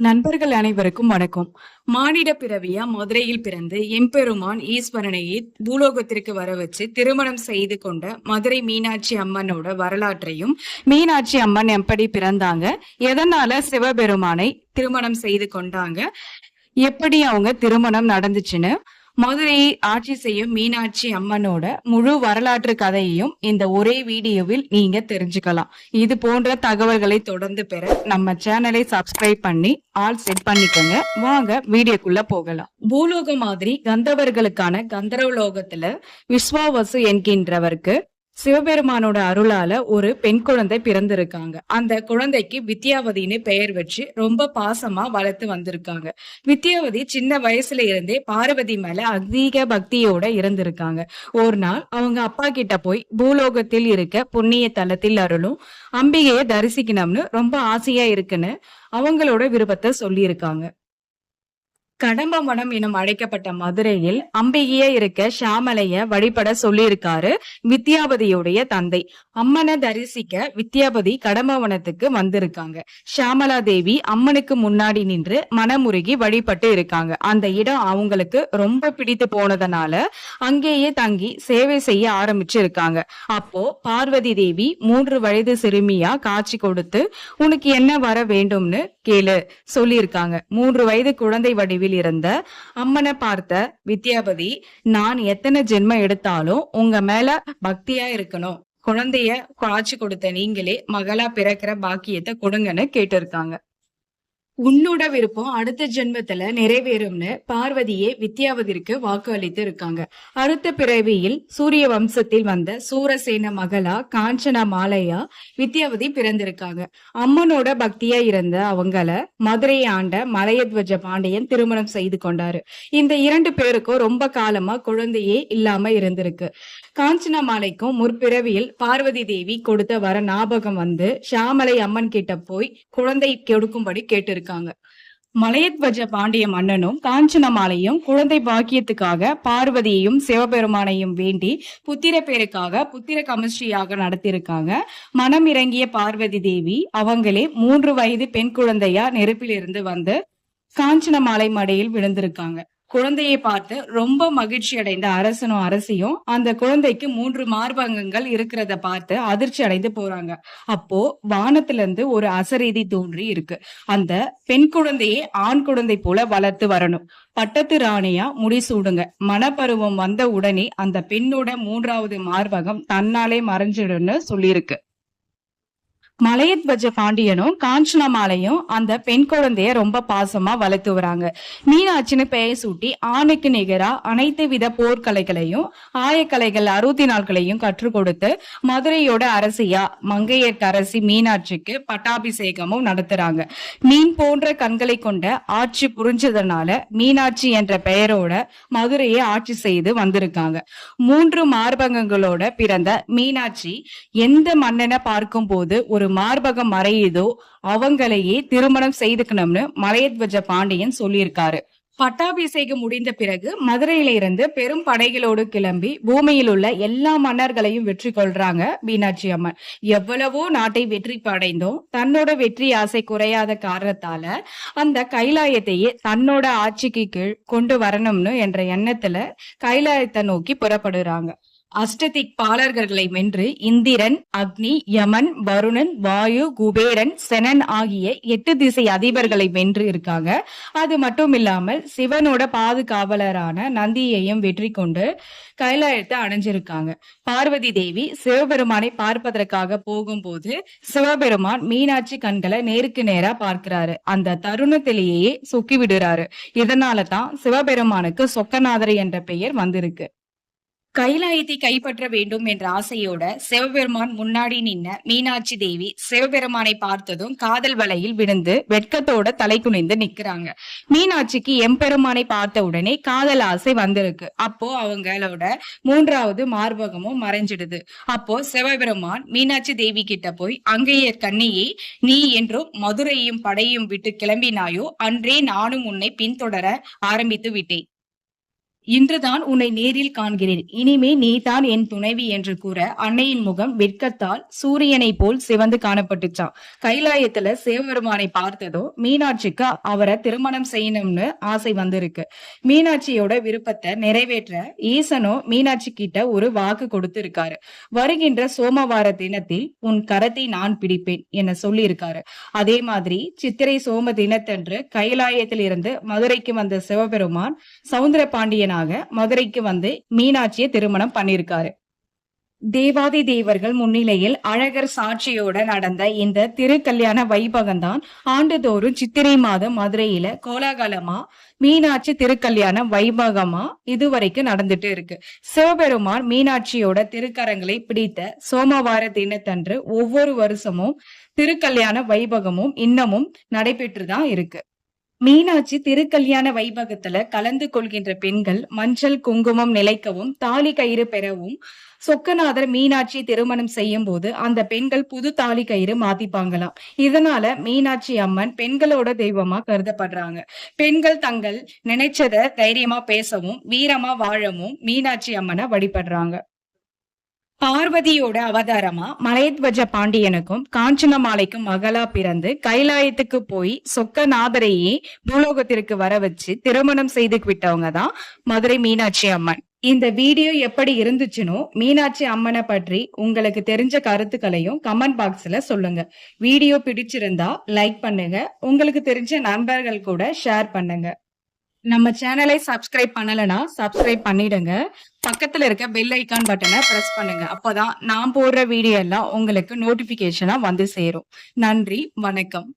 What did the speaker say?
நண்பர்கள் அனைவருக்கும் வணக்கம். மானிட பிறவியா மதுரையில் பிறந்து எம்பெருமான் ஈஸ்வரனையே பூலோகத்திற்கு வர வச்சு திருமணம் செய்து கொண்ட மதுரை மீனாட்சி அம்மனோட வரலாற்றையும் மீனாட்சி அம்மன் எப்படி பிறந்தாங்க எதனால சிவபெருமானை திருமணம் செய்து கொண்டாங்க எப்படி அவங்க திருமணம் நடந்துச்சுன்னு மதுரையை ஆட்சி செய்யும் மீனாட்சி அம்மனோட முழு வரலாற்று கதையையும் இந்த ஒரே வீடியோவில் நீங்க தெரிஞ்சுக்கலாம். இது போன்ற தகவல்களை தொடர்ந்து பெற நம்ம சேனலை சப்ஸ்கிரைப் பண்ணி ஆல் செட் பண்ணிக்கோங்க. வாங்க வீடியோக்குள்ள போகலாம். பூலோக மாதிரி கந்தவர்களுக்கான கந்தரவலோகத்துல விஸ்வாவசு என்கின்றவருக்கு சிவபெருமானோட அருளால ஒரு பெண் குழந்தை பிறந்திருக்காங்க. அந்த குழந்தைக்கு வித்யாவதின்னு பெயர் வச்சு ரொம்ப பாசமா வளர்த்து வந்திருக்காங்க. வித்யாவதி சின்ன வயசுல இருந்தே பார்வதி மேல அதிக பக்தியோட இருந்திருக்காங்க. ஒரு நாள் அவங்க அப்பா கிட்ட போய் பூலோகத்தில் இருக்க புண்ணிய தலத்தில் அருளும் அம்பிகையை தரிசிக்கணும்னு ரொம்ப ஆசையா இருக்குன்னு அவங்களோட விருப்பத்தை சொல்லியிருக்காங்க. கடம்பவனம் எனும் அழைக்கப்பட்ட மதுரையில் அம்பிகையே இருக்க ஷாமலைய வழிபட சொல்லியிருக்காரு வித்யாபதியுடைய தந்தை. அம்மனை தரிசிக்க வித்யாபதி கடம்பவனத்துக்கு வந்திருக்காங்க. ஷாமலா தேவி அம்மனுக்கு முன்னாடி நின்று மனமுருகி வழிபட்டு இருக்காங்க. அந்த இடம் அவங்களுக்கு ரொம்ப பிடித்து போனதுனால அங்கேயே தங்கி சேவை செய்ய ஆரம்பிச்சு இருக்காங்க அப்போ பார்வதி தேவி மூன்று வயது சிறுமியா காட்சி கொடுத்து உனக்கு என்ன வர வேண்டும்னு கேளு சொல்லியிருக்காங்க. மூன்று வயது குழந்தை வடிவில் இருந்த அம்மனை பார்த்த வித்யாபதி நான் எத்தனை ஜென்மம் எடுத்தாலும் உங்க மேல பக்தியா இருக்கணும். குழந்தைய காட்சி கொடுத்த நீங்களே மகளா பிறக்கிற பாக்கியத்தை கொடுங்கன்னு கேட்டிருக்காங்க. உன்னோட விருப்பம் அடுத்த ஜென்மத்துல நிறைவேறும்னு பார்வதியே வித்யாவதிற்கு வாக்கு அளித்து இருக்காங்க. அடுத்த பிறவியில் சூரிய வம்சத்தில் வந்த சூரசேன மகளா காஞ்சனா மாலையா வித்யாவதி பிறந்திருக்காங்க. அம்மனோட பக்தியா இருந்த அவங்கள மதுரையை ஆண்ட மலையத்வஜ பாண்டியன் திருமணம் செய்து கொண்டாரு. இந்த இரண்டு பேருக்கும் ரொம்ப காலமா குழந்தையே இல்லாம இருந்திருக்கு. காஞ்சனா மாலைக்கும் முற்பிறவியில் பார்வதி தேவி கொடுத்த வர ஞாபகம் வந்து ஷாமலை அம்மன் கிட்ட போய் குழந்தை கொடுக்கும்படி கேட்டிருக்காங்க. மலையத்வஜ பாண்டிய மன்னனும் காஞ்சனமாலையும் குழந்தை பாக்கியத்துக்காக பார்வதியையும் சிவபெருமானையும் வேண்டி புத்திர பேருக்காக புத்திர கமிஸ்ட்ரியாக நடத்தியிருக்காங்க. மனம் இறங்கிய பார்வதி தேவி அவங்களே மூன்று வயது பெண் குழந்தையா நெருப்பிலிருந்து வந்து காஞ்சனமாலை மடையில் விழுந்திருக்காங்க. குழந்தையை பார்த்து ரொம்ப மகிழ்ச்சி அடைந்த அரசனும் அரசியும் அந்த குழந்தைக்கு மூன்று மார்பங்கங்கள் இருக்கிறத பார்த்து அதிர்ச்சி அடைந்து போறாங்க. அப்போ வானத்துல இருந்து ஒரு அசரீதி தோன்றி இருக்கு. அந்த பெண் குழந்தையை ஆண் குழந்தை போல வளர்த்து வரணும். பட்டத்து ராணியா முடிசூடுங்க மனப்பருவம் வந்த உடனே அந்த பெண்ணோட மூன்றாவது மார்பகம் தன்னாலே மறைஞ்சிடும்னு சொல்லியிருக்கு. மலையத்வஜ பாண்டியனும் காஞ்சனமாலையும் அந்த பெண் குழந்தைய ரொம்ப பாசமா வளர்த்து வராங்க. மீனாட்சின்னு பெயர் சூட்டி ஆணுக்கு நிகரா அனைத்து வித போர்க்கலைகளையும் ஆயக்கலைகள் அறுபத்தி நாட்களையும் கற்றுக் கொடுத்து மதுரையோட அரசியா மங்கையர்க்கரசி மீனாட்சிக்கு பட்டாபிஷேகமும் நடத்துறாங்க. மீன் போன்ற கண்களை கொண்ட ஆட்சி புரிஞ்சதுனால மீனாட்சி என்ற பெயரோட மதுரையை ஆட்சி செய்து வந்திருக்காங்க. மூன்று மார்பகங்களோட பிறந்த மீனாட்சி எந்த மன்னனை பார்க்கும் போது ஒரு மார்பகம் மறையுதோ அவங்களையே திருமணம் செய்துக்கணும்னு மலையத்வஜ பாண்டியன் சொல்லியிருக்காரு. பட்டாபிஷேகம் முடிந்த பிறகு மதுரையில இருந்து பெரும் படைகளோடு கிளம்பி பூமியில் உள்ள எல்லா மன்னர்களையும் வெற்றி கொள்றாங்க மீனாட்சி அம்மன். எவ்வளவோ நாட்டை வெற்றி படைந்தோம். தன்னோட வெற்றி ஆசை குறையாத காரணத்தால அந்த கைலாயத்தையே தன்னோட ஆட்சிக்கு கீழ் கொண்டு வரணும்னு என்ற எண்ணத்துல கைலாயத்தை நோக்கி புறப்படுறாங்க. அஷ்டதிக் பாலர்களை வென்று இந்திரன் அக்னி யமன் வருணன் வாயு குபேரன் செனன் ஆகிய எட்டு திசை அதிபர்களை வென்று இருக்காங்க. அது மட்டும் இல்லாமல் சிவனோட பாதுகாவலரான நந்தியையும் வெற்றி கொண்டு கைலாயத்தை அணைஞ்சிருக்காங்க பார்வதி தேவி சிவபெருமானை பார்ப்பதற்காக போகும்போது சிவபெருமான் மீனாட்சி கண்களை நேருக்கு நேரா பார்க்கிறாரு. அந்த தருணத்திலேயே சொக்கி விடுறாரு. இதனால தான் சிவபெருமானுக்கு சொக்கநாதரை என்ற பெயர் வந்திருக்கு. கைலாயத்தை கைப்பற்ற வேண்டும் என்ற ஆசையோட சிவபெருமான் முன்னாடி நின்ன மீனாட்சி தேவி சிவபெருமானை பார்த்ததும் காதல் வலையில் விழுந்து வெட்கத்தோட தலை குனிந்து நிக்கிறாங்க. மீனாட்சிக்கு எம்பெருமானை பார்த்த உடனே காதல் ஆசை வந்திருக்கு. அப்போ அவங்களோட மூன்றாவது மார்பகமும் மறைஞ்சிடுது. அப்போ சிவபெருமான் மீனாட்சி தேவி கிட்ட போய் அங்கேய கண்ணியை நீ என்றும் மதுரையும் படையும் விட்டு கிளம்பினாயோ அன்றே நானும் உன்னை பின்தொடர ஆரம்பித்து விட்டேன். இன்றுதான் உன்னை நேரில் காண்கிறேன். இனிமே நீதான் என் துணைவி என்று கூற அன்னையின் முகம் வெட்கத்தால் சூரியனை போல் சிவந்து காணப்பட்டுச்சான் கைலாயத்துல சிவபெருமானை பார்த்ததோ மீனாட்சிக்கு அவரை திருமணம் செய்யணும்னு ஆசை வந்திருக்கு. மீனாட்சியோட விருப்பத்தை நிறைவேற்ற ஈசனோ மீனாட்சி கிட்ட ஒரு வாக்கு கொடுத்திருக்காரு. வருகின்ற சோமவார தினத்தில் உன் கரத்தை நான் பிடிப்பேன் என சொல்லியிருக்காரு. அதே மாதிரி சித்திரை சோம தினத்தன்று கைலாயத்தில் இருந்து மதுரைக்கு வந்த சிவபெருமான் சவுந்தர பாண்டியனாக மதுரைக்கு வந்து மீனாட்சியை திருமணம் பண்ணியிருக்காரு. தேவாதி தேவர்கள் முன்னிலையில் அழகர் சாட்சியோட நடந்த இந்த திருக்கல்யாண வைபகம் தான் ஆண்டுதோறும் சித்திரை மாதம் மதுரையில கோலாகலமா மீனாட்சி திருக்கல்யாண வைபகமா இதுவரைக்கும் நடந்துட்டு இருக்கு. சிவபெருமான் மீனாட்சியோட திருக்கரங்களை பிடித்த சோமவார தினத்தன்று ஒவ்வொரு வருஷமும் திருக்கல்யாண வைபகமும் இன்னமும் நடைபெற்று தான் இருக்கு. மீனாட்சி திருக்கல்யாண வைபகத்துல கலந்து கொள்கின்ற பெண்கள் மஞ்சள் குங்குமம் நிலைக்கவும் தாலி கயிறு பெறவும் சொக்கநாதர் மீனாட்சி திருமணம் செய்யும் போது அந்த பெண்கள் புது தாலி கயிறு மாத்திப்பாங்களாம். இதனால மீனாட்சி அம்மன் பெண்களோட தெய்வமா கருதப்படுறாங்க. பெண்கள் தங்கள் நினைச்சத தைரியமா பேசவும் வீரமா வாழவும் மீனாட்சி அம்மனை வழிபடுறாங்க. பார்வதியோட அவதாரமா மலையத்வஜ பாண்டியனுக்கும் காஞ்சனமாலைக்கும் மகளா பிறந்து கைலாயத்துக்கு போய் சொக்கநாதரையே பூலோகத்திற்கு வர வச்சு திருமணம் செய்து விட்டவங்க தான் மதுரை மீனாட்சி அம்மன். இந்த வீடியோ எப்படி இருந்துச்சுனோ மீனாட்சி அம்மனை பற்றி உங்களுக்கு தெரிஞ்ச கருத்துக்களையும் கமெண்ட் பாக்ஸ்ல சொல்லுங்க. வீடியோ பிடிச்சிருந்தா லைக் பண்ணுங்க. உங்களுக்கு தெரிஞ்ச நண்பர்கள் கூட ஷேர் பண்ணுங்க. நம்ம சேனலை சப்ஸ்கிரைப் பண்ணலனா சப்ஸ்கிரைப் பண்ணிடுங்க. பக்கத்துல இருக்க பெல் ஐக்கான் பட்டனை பிரஸ் பண்ணுங்க. அப்போதான் நான் போடுற வீடியோ எல்லாம் உங்களுக்கு நோட்டிபிகேஷனா வந்து சேரும். நன்றி வணக்கம்.